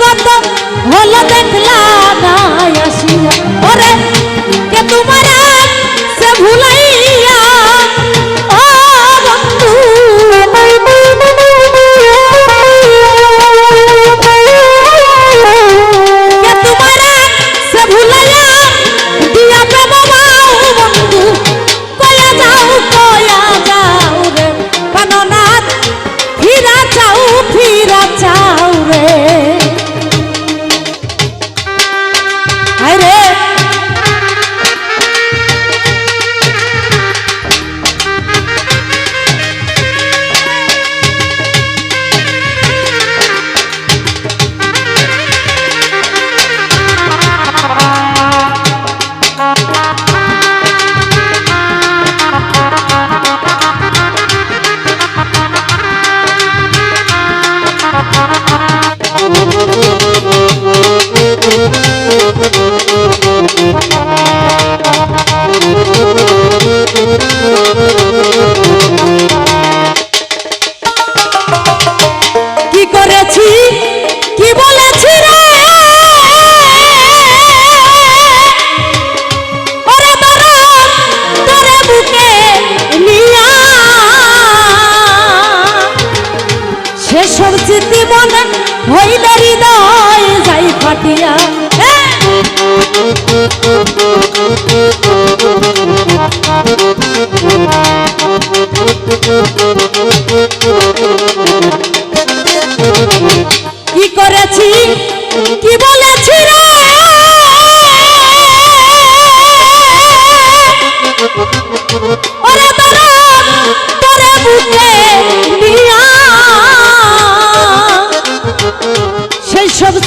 জগত হল দেখলা না আসিয়া। ওরে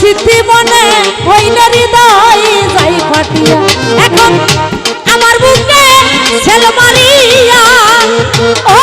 সিদ্ধি মনে হইলারি দাই যাই ফাটিয়া এখন আমার বুকে ছেল মারিয়া ও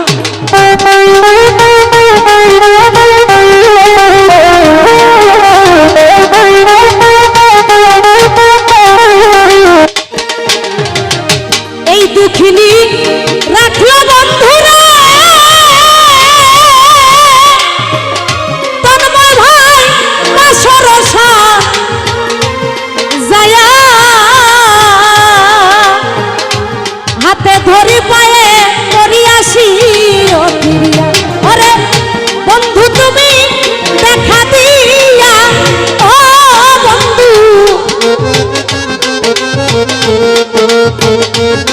Música